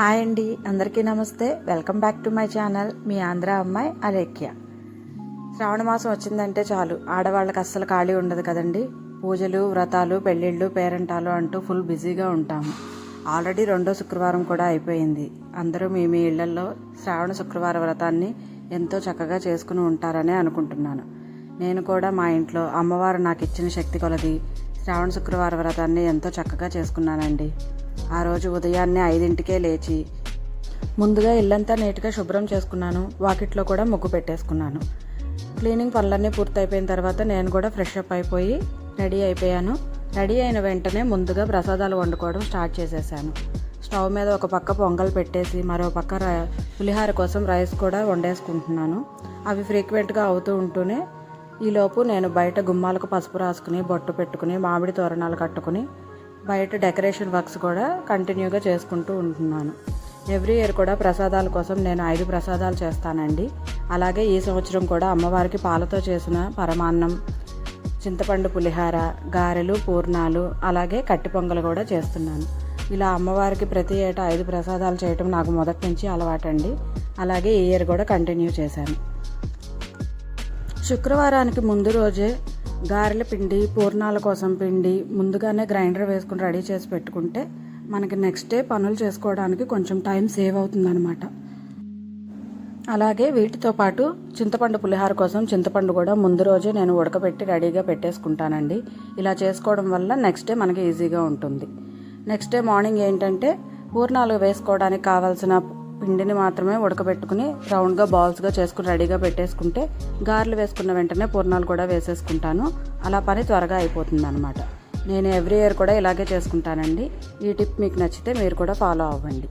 Hi అండి అందరికీ నమస్తే. Welcome back to my channel మీ ఆంధ్ర అమ్మాయి అలేఖ్య. శ్రావణ మాసం వచ్చిందంటే చాలు. ఆడవాళ్ళకి అస్సలు ఖాళీ ఉండదు కదండి. పూజలు వ్రతాలు పెళ్ళిళ్ళు పేరెంటాలు అంటూ ఫుల్ బిజీగా ఉంటాము ఆల్రెడీ రెండో శుక్రవారం కూడా అయిపోయింది. అందరూ మీ మీ ఇళ్ళలో శ్రావణ శుక్రవార వ్రతాన్ని ఎంతో చక్కగా చేసుకుని ఉంటారనే అనుకుంటున్నాను. నేను కూడా మా ఇంట్లో అమ్మవారు నాకు ఇచ్చిన శక్తి కొలది శ్రావణ శుక్రవార వ్రతాన్ని ఎంతో చక్కగా చేసుకున్నానండి. ఆ రోజు ఉదయాన్నే ఐదింటికే లేచి ముందుగా ఇల్లంతా నీట్గా శుభ్రం చేసుకున్నాను. వాకిట్లో కూడా ముగ్గు పెట్టేసుకున్నాను. క్లీనింగ్ పనులన్నీ పూర్తయిపోయిన తర్వాత నేను కూడా ఫ్రెష్ అప్ అయిపోయి రెడీ అయిపోయాను. రెడీ అయిన వెంటనే ముందుగా ప్రసాదాలు వండుకోవడం స్టార్ట్ చేసేసాను. స్టవ్ మీద ఒక పక్క పొంగల్ పెట్టేసి మరో పక్క పులిహార కోసం రైస్ కూడా వండేసుకుంటున్నాను. అవి ఫ్రీక్వెంట్గా అవుతూ ఉంటూనే ఈలోపు నేను బయట గుమ్మాలకు పసుపు రాసుకుని బొట్టు పెట్టుకుని మామిడి తోరణాలు కట్టుకుని బయట డెకరేషన్ వర్క్స్ కూడా కంటిన్యూగా చేసుకుంటూ ఉంటున్నాను. ఎవ్రీ ఇయర్ కూడా ప్రసాదాల కోసం నేను ఐదు ప్రసాదాలు చేస్తానండి. అలాగే ఈ సంవత్సరం కూడా అమ్మవారికి పాలతో చేసిన పరమాన్నం చింతపండు పులిహార గారెలు పూర్ణాలు అలాగే కట్టి పొంగలు కూడా చేస్తున్నాను. ఇలా అమ్మవారికి ప్రతి ఏటా ఐదు ప్రసాదాలు చేయటం నాకు మొదటి నుంచి అలవాటండి. అలాగే ఈ ఇయర్ కూడా కంటిన్యూ చేశాను. శుక్రవారానికి ముందు రోజే గారెల పిండి పూర్ణాల కోసం పిండి ముందుగానే గ్రైండర్ వేసుకుని రెడీ చేసి పెట్టుకుంటే మనకి నెక్స్ట్ డే పనులు చేసుకోవడానికి కొంచెం టైం సేవ్ అవుతుందన్నమాట. అలాగే వీటితో పాటు చింతపండు పులిహార కోసం చింతపండు కూడా ముందు రోజే నేను ఉడకబెట్టి రెడీగా పెట్టేసుకుంటానండి. ఇలా చేసుకోవడం వల్ల నెక్స్ట్ డే మనకి ఈజీగా ఉంటుంది. నెక్స్ట్ డే మార్నింగ్ ఏంటంటే పూర్ణాలు వేసుకోవడానికి కావాల్సిన పిండిని మాత్రమే ఉడకబెట్టుకుని రౌండ్గా బాల్స్గా చేసుకుని రెడీగా పెట్టేసుకుంటే గారెలు వేసుకున్న వెంటనే పూర్ణాలు కూడా వేసేసుకుంటాను. అలా పని త్వరగా అయిపోతుంది అనమాట నేను ఎవ్రీ ఇయర్ కూడా ఇలాగే చేసుకుంటానండి. ఈ టిప్ మీకు నచ్చితే మీరు కూడా ఫాలో అవ్వండి.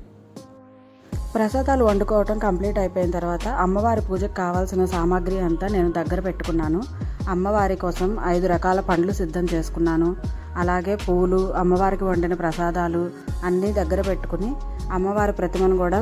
ప్రసాదాలు వండుకోవటం కంప్లీట్ అయిపోయిన తర్వాత అమ్మవారి పూజకు కావాల్సిన సామాగ్రి అంతా నేను దగ్గర పెట్టుకున్నాను. అమ్మవారి కోసం ఐదు రకాల పండ్లు సిద్ధం చేసుకున్నాను. అలాగే పూలు అమ్మవారికి వండిన ప్రసాదాలు అన్నీ దగ్గర పెట్టుకుని అమ్మవారి ప్రతిమను కూడా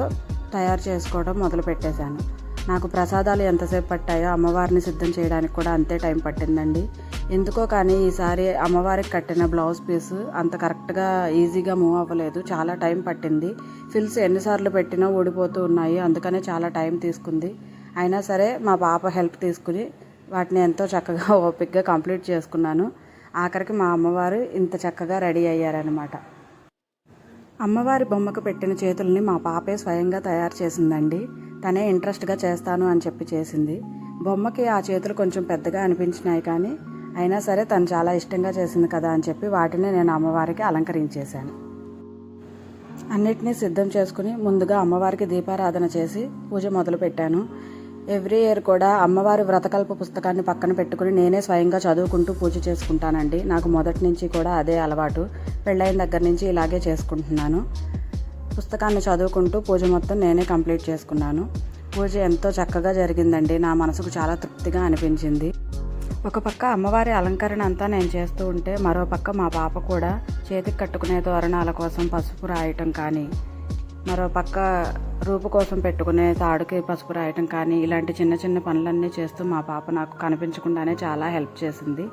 తయారు చేసుకోవడం మొదలు పెట్టేశాను నాకు ప్రసాదాలు ఎంతసేపు పట్టాయో అమ్మవారిని సిద్ధం చేయడానికి కూడా అంతే టైం పట్టిందండి. ఎందుకో కానీ ఈసారి అమ్మవారికి కట్టిన బ్లౌజ్ పీస్ అంత కరెక్ట్గా ఈజీగా మూవ్ అవ్వలేదు. చాలా టైం పట్టింది. ఫిల్స్ ఎన్నిసార్లు పెట్టినా ఊడిపోతూ ఉన్నాయి. అందుకనే చాలా టైం తీసుకుంది. అయినా సరే మా పాప హెల్ప్ తీసుకుని వాటిని ఎంతో చక్కగా ఓపిక్గా కంప్లీట్ చేసుకున్నాను. ఆఖరికి మా అమ్మవారు ఇంత చక్కగా రెడీ అయ్యారనమాట అమ్మవారి బొమ్మకు పెట్టిన చేతుల్ని మా పాపే స్వయంగా తయారు చేసిందండి. తనే ఇంట్రెస్ట్గా చేస్తాను అని చెప్పి చేసింది. బొమ్మకి ఆ చేతులు కొంచెం పెద్దగా అనిపించినాయి కానీ అయినా సరే తను చాలా ఇష్టంగా చేసింది కదా అని చెప్పి వాటిని నేను అమ్మవారికి అలంకరించేశాను. అన్నిటినీ సిద్ధం చేసుకుని ముందుగా అమ్మవారికి దీపారాధన చేసి పూజ మొదలు పెట్టాను ఎవ్రీ ఇయర్ కూడా అమ్మవారి వ్రతకల్ప పుస్తకాన్ని పక్కన పెట్టుకుని నేనే స్వయంగా చదువుకుంటూ పూజ చేసుకుంటానండి. నాకు మొదటి నుంచి కూడా అదే అలవాటు. పెళ్ళైన దగ్గర నుంచి ఇలాగే చేసుకుంటున్నాను. పుస్తకాన్ని చదువుకుంటూ పూజ మొత్తం నేనే కంప్లీట్ చేసుకున్నాను. పూజ ఎంతో చక్కగా జరిగిందండి. నా మనసుకు చాలా తృప్తిగా అనిపించింది. ఒక పక్క అమ్మవారి అలంకరణ అంతా నేను చేస్తూ ఉంటే మరో పక్క మా పాప కూడా చేతికి కట్టుకునే తోరణాల కోసం పసుపు రాయటం కానీ మరో పక్క రూపు కోసం పెట్టుకునే తాడుకి పసుపు రాయటం కానీ ఇలాంటి చిన్న చిన్న పనులన్నీ చేస్తూ మా పాప నాకు కనిపించకుండానే చాలా హెల్ప్ చేసింది.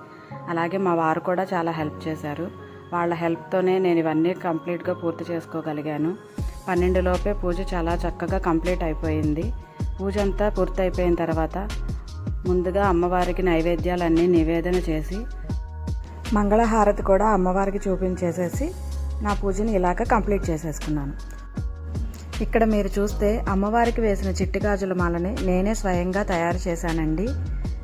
అలాగే మా వారు కూడా చాలా హెల్ప్ చేశారు. వాళ్ళ హెల్ప్తోనే నేను ఇవన్నీ కంప్లీట్గా పూర్తి చేసుకోగలిగాను. పన్నెండులోపే పూజ చాలా చక్కగా కంప్లీట్ అయిపోయింది. పూజ అంతా పూర్తి అయిపోయిన తర్వాత ముందుగా అమ్మవారికి నైవేద్యాలన్నీ నివేదన చేసి మంగళహారతి కూడా అమ్మవారికి చూపించేసేసి నా పూజని ఇలాగ కంప్లీట్ చేసేసుకున్నాను. ఇక్కడ మీరు చూస్తే అమ్మవారికి వేసిన చిట్టి గాజుల మాలని నేనే స్వయంగా తయారు చేశానండి.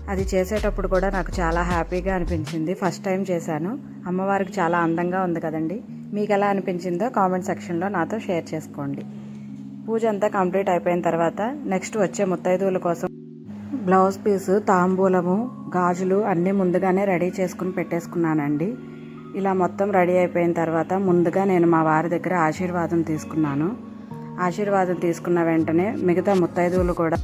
అది చేసేటప్పుడు కూడా నాకు చాలా హ్యాపీగా అనిపించింది. ఫస్ట్ టైం చేశాను. అమ్మవారికి చాలా అందంగా ఉంది కదండి. మీకు ఎలా అనిపించిందో కామెంట్ సెక్షన్లో నాతో షేర్ చేసుకోండి. పూజ అంతా కంప్లీట్ అయిపోయిన తర్వాత నెక్స్ట్ వచ్చే ముత్తైదువుల కోసం బ్లౌజ్ పీసు తాంబూలము గాజులు అన్నీ ముందుగానే రెడీ చేసుకుని పెట్టేసుకున్నానండి. ఇలా మొత్తం రెడీ అయిపోయిన తర్వాత ముందుగా నేను మా వారి దగ్గర ఆశీర్వాదం తీసుకున్నాను. ఆశీర్వాదం తీసుకున్న వెంటనే మిగతా ముత్తైదువులు కూడా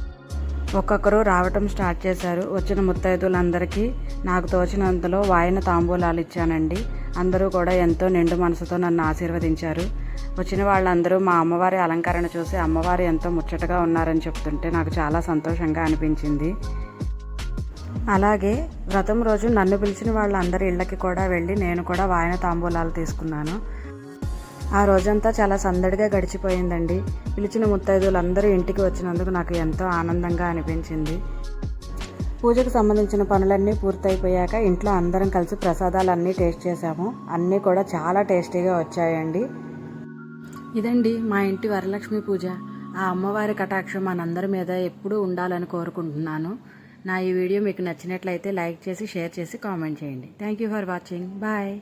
ఒక్కొక్కరు రావటం స్టార్ట్ చేశారు. వచ్చిన ముత్తైదువులందరికీ నాకు తోచినంతలో వాయిన తాంబూలాలు ఇచ్చానండి. అందరూ కూడా ఎంతో నిండు మనసుతో నన్ను ఆశీర్వదించారు. వచ్చిన వాళ్ళందరూ మా అమ్మవారి అలంకరణ చూసి అమ్మవారు ఎంతో ముచ్చటగా ఉన్నారని చెప్తుంటే నాకు చాలా సంతోషంగా అనిపించింది. అలాగే వ్రతం రోజు నన్ను పిలిచిన వాళ్ళందరి ఇళ్ళకి కూడా వెళ్ళి నేను కూడా వాయన తాంబూలాలు తీసుకున్నాను. ఆ రోజంతా చాలా సందడిగా గడిచిపోయిందండి. పిలిచిన ముత్తైదులందరూ అందరూ ఇంటికి వచ్చినందుకు నాకు ఎంతో ఆనందంగా అనిపించింది. పూజకు సంబంధించిన పనులన్నీ పూర్తయిపోయాక ఇంట్లో అందరం కలిసి ప్రసాదాలు అన్నీ టేస్ట్ చేసాము అన్నీ కూడా చాలా టేస్టీగా వచ్చాయండి. ఇదండి మా ఇంటి వరలక్ష్మి పూజ. ఆ అమ్మవారి కటాక్షం మనందరి మీద ఎప్పుడూ ఉండాలని కోరుకుంటున్నాను. నా ఈ వీడియో మీకు నచ్చినట్లయితే లైక్ చేసి షేర్ చేసి కామెంట్ చేయండి. Thank you for watching bye